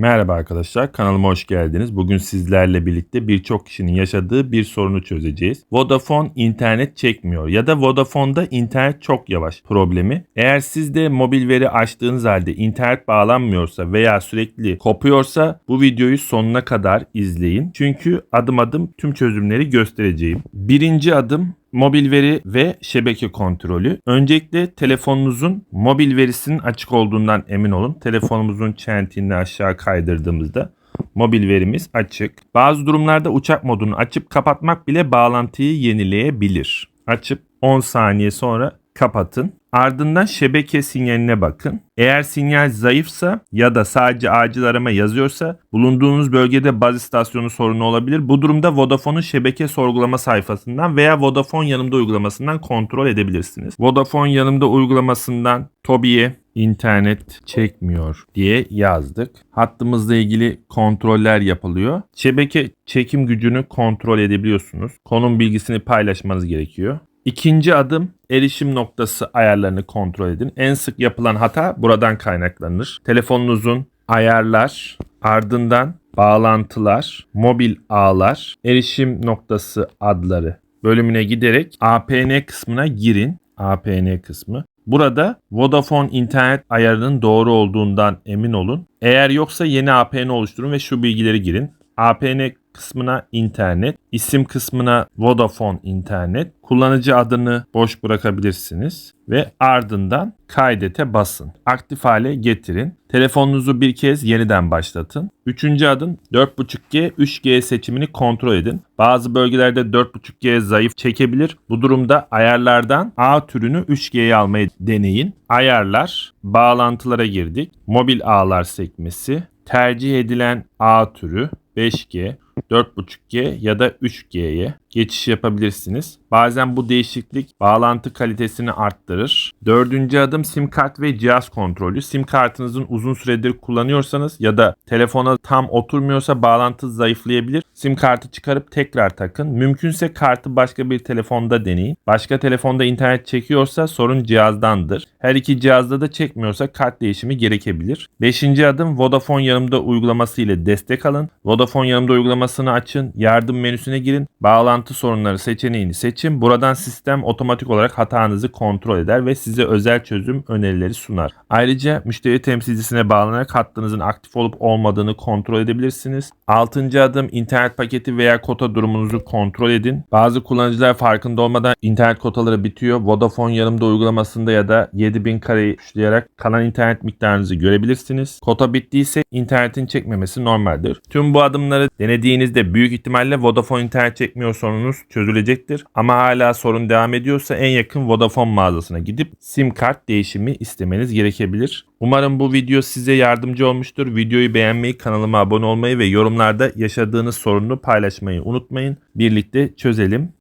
Merhaba arkadaşlar, kanalıma hoş geldiniz. Bugün sizlerle birlikte birçok kişinin yaşadığı bir sorunu çözeceğiz. Vodafone internet çekmiyor ya da Vodafone'da internet çok yavaş problemi. Eğer siz de mobil veri açtığınız halde internet bağlanmıyorsa veya sürekli kopuyorsa bu videoyu sonuna kadar izleyin. Çünkü adım adım tüm çözümleri göstereceğim. Birinci adım mobil veri ve şebeke kontrolü. Öncelikle telefonunuzun mobil verisinin açık olduğundan emin olun. Telefonumuzun çentiğini aşağı kaydırdığımızda mobil verimiz açık. Bazı durumlarda uçak modunu açıp kapatmak bile bağlantıyı yenileyebilir. Açıp 10 saniye sonra kapatın. Ardından şebeke sinyaline bakın. Eğer sinyal zayıfsa ya da sadece acil arama yazıyorsa bulunduğunuz bölgede baz istasyonu sorunu olabilir. Bu durumda Vodafone'un şebeke sorgulama sayfasından veya Vodafone yanımda uygulamasından kontrol edebilirsiniz. Vodafone yanımda uygulamasından Tobi'ye internet çekmiyor diye yazdık. Hattımızla ilgili kontroller yapılıyor. Şebeke çekim gücünü kontrol edebiliyorsunuz. Konum bilgisini paylaşmanız gerekiyor. İkinci adım erişim noktası ayarlarını kontrol edin. En sık yapılan hata buradan kaynaklanır. Telefonunuzun ayarlar, ardından bağlantılar, mobil ağlar, erişim noktası adları bölümüne giderek APN kısmına girin. APN kısmı. Burada Vodafone internet ayarının doğru olduğundan emin olun. Eğer yoksa yeni APN oluşturun ve şu bilgileri girin. APN kısmına internet, isim kısmına Vodafone internet, kullanıcı adını boş bırakabilirsiniz ve ardından kaydete basın. Aktif hale getirin. Telefonunuzu bir kez yeniden başlatın. Üçüncü adım 4.5G, 3G seçimini kontrol edin. Bazı bölgelerde 4.5G zayıf çekebilir. Bu durumda ayarlardan A türünü 3G'ye almayı deneyin. Ayarlar, bağlantılara girdik. Mobil ağlar sekmesi, tercih edilen A türü 5G, 4.5G ya da 3G'ye geçiş yapabilirsiniz. Bazen bu değişiklik bağlantı kalitesini arttırır. Dördüncü adım sim kart ve cihaz kontrolü. Sim kartınızın uzun süredir kullanıyorsanız ya da telefona tam oturmuyorsa bağlantı zayıflayabilir. Sim kartı çıkarıp tekrar takın. Mümkünse kartı başka bir telefonda deneyin. Başka telefonda internet çekiyorsa sorun cihazdandır. Her iki cihazda da çekmiyorsa kart değişimi gerekebilir. Beşinci adım Vodafone yanımda uygulaması ile destek alın. Vodafone yanımda uygulamasını açın. Yardım menüsüne girin. Bağlantı sorunları seçeneğini seçin. Buradan sistem otomatik olarak hatanızı kontrol eder ve size özel çözüm önerileri sunar. Ayrıca müşteri temsilcisine bağlanarak hattınızın aktif olup olmadığını kontrol edebilirsiniz. Altıncı adım internet paketi veya kota durumunuzu kontrol edin. Bazı kullanıcılar farkında olmadan internet kotaları bitiyor. Vodafone yanımda uygulamasında ya da 7000 kareyi tuşlayarak kalan internet miktarınızı görebilirsiniz. Kota bittiyse internetin çekmemesi normaldir. Tüm bu adımları denediğinizde büyük ihtimalle Vodafone internet çekmiyor sorunuz çözülecektir. Ama hala sorun devam ediyorsa en yakın Vodafone mağazasına gidip sim kart değişimi istemeniz gerekebilir. Umarım bu video size yardımcı olmuştur. Videoyu beğenmeyi, kanalıma abone olmayı ve yorumlarda yaşadığınız sorunu paylaşmayı unutmayın. Birlikte çözelim.